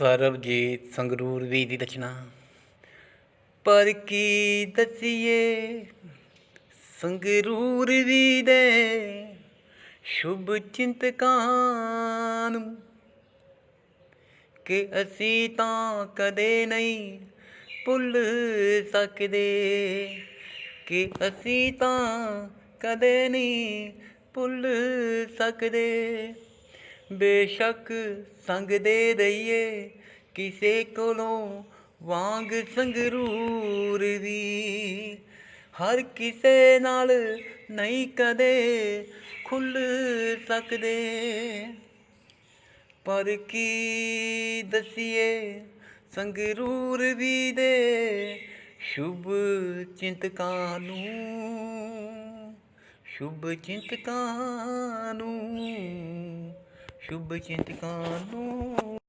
ਸਰਬਜੀਤ ਸੰਗਰੂਰ ਵੀ ਦੀ ਰਚਨਾ। ਪਰ ਕੀ ਦਸੀਏ, ਸੰਗਰੂਰ ਵੀ ਦੇ ਸ਼ੁਭ ਚਿੰਤਕਾਂ ਨੂੰ ਕਿ ਅਸੀਂ ਤਾਂ ਕਦੇ ਨਹੀਂ ਭੁੱਲ ਸਕਦੇ। ਕਿ ਅਸੀਂ ਤਾਂ ਕਦੇ ਨਹੀਂ ਭੁੱਲ ਸਕਦੇ। ਬੇਸ਼ੱਕ ਸੰਗ ਦੇ ਰਹੀਏ ਕਿਸੇ ਕੋਲੋਂ ਵਾਂਗ ਸੰਗਰੂਰ ਵੀ ਹਰ ਕਿਸੇ ਨਾਲ ਨਹੀਂ ਕਦੇ ਖੁੱਲ ਸਕਦੇ। ਪਰ ਕੀ ਦਸੀਏ, ਸੰਗਰੂਰ ਵੀ ਦੇ ਸ਼ੁਭ ਚਿੰਤਕਾਂ ਨੂੰ, ਸ਼ੁਭ ਚਿੰਤਕਾਂ ਨੂੰ ਸ਼ੁਭ ਚਿੰਤਕਾਂ ਨੂੰ